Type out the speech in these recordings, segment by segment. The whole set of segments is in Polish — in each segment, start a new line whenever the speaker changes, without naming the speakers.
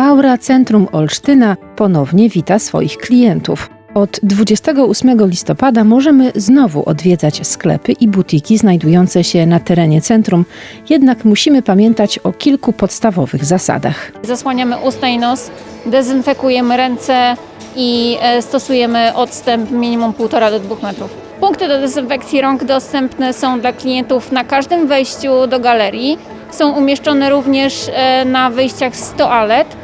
Aura Centrum Olsztyna ponownie wita swoich klientów. Od 28 listopada możemy znowu odwiedzać sklepy i butiki znajdujące się na terenie centrum, jednak musimy pamiętać o kilku podstawowych zasadach.
Zasłaniamy usta i nos, dezynfekujemy ręce i e, stosujemy odstęp minimum 1,5 do 2 metrów. Punkty do dezynfekcji rąk dostępne są dla klientów na każdym wejściu do galerii. Są umieszczone również e, na wyjściach z toalet.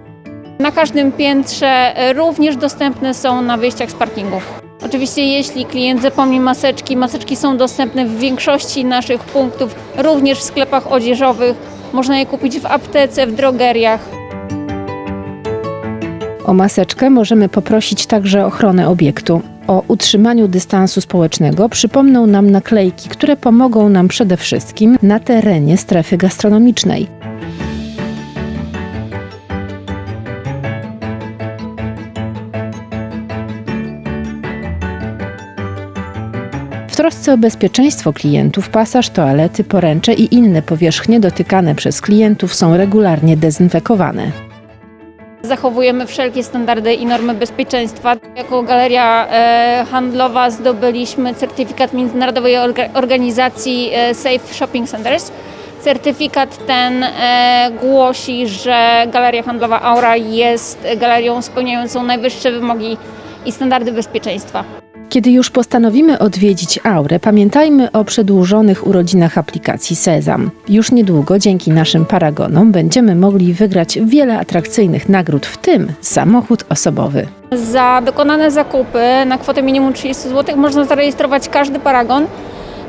Na każdym piętrze również dostępne są na wyjściach z parkingów. Oczywiście jeśli klient zapomni maseczki, maseczki są dostępne w większości naszych punktów, również w sklepach odzieżowych. Można je kupić w aptece, w drogeriach.
O maseczkę możemy poprosić także ochronę obiektu. O utrzymaniu dystansu społecznego przypomną nam naklejki, które pomogą nam przede wszystkim na terenie strefy gastronomicznej. W trosce o bezpieczeństwo klientów pasaż, toalety, poręcze i inne powierzchnie dotykane przez klientów są regularnie dezynfekowane.
Zachowujemy wszelkie standardy i normy bezpieczeństwa. Jako galeria e, handlowa zdobyliśmy certyfikat Międzynarodowej Orga- Organizacji e, Safe Shopping Centers. Certyfikat ten e, głosi, że galeria handlowa Aura jest galerią spełniającą najwyższe wymogi i standardy bezpieczeństwa.
Kiedy już postanowimy odwiedzić Aurę, pamiętajmy o przedłużonych urodzinach aplikacji Sezam. Już niedługo dzięki naszym paragonom będziemy mogli wygrać wiele atrakcyjnych nagród, w tym samochód osobowy.
Za dokonane zakupy na kwotę minimum 30 zł można zarejestrować każdy paragon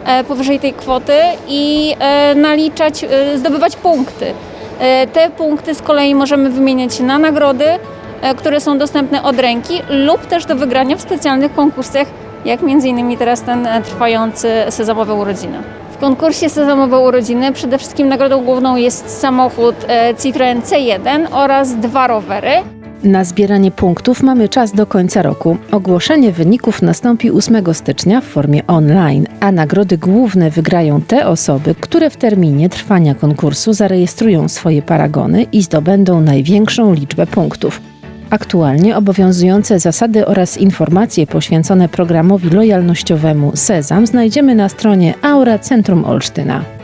e, powyżej tej kwoty i e, naliczać, e, zdobywać punkty. Te punkty z kolei możemy wymieniać na nagrody, które są dostępne od ręki lub też do wygrania w specjalnych konkursach, jak innymi teraz ten e, trwający sezamowe urodziny. W konkursie Sezamowe Urodziny przede wszystkim nagrodą główną jest samochód e, Citroen C1 oraz dwa rowery.
Na zbieranie punktów mamy czas do końca roku. Ogłoszenie wyników nastąpi 8 stycznia w formie online, a nagrody główne wygrają te osoby, które w terminie trwania konkursu zarejestrują swoje paragony i zdobędą największą liczbę punktów. Aktualnie obowiązujące zasady oraz informacje poświęcone programowi lojalnościowemu Sezam znajdziemy na stronie Aura Centrum Olsztyna.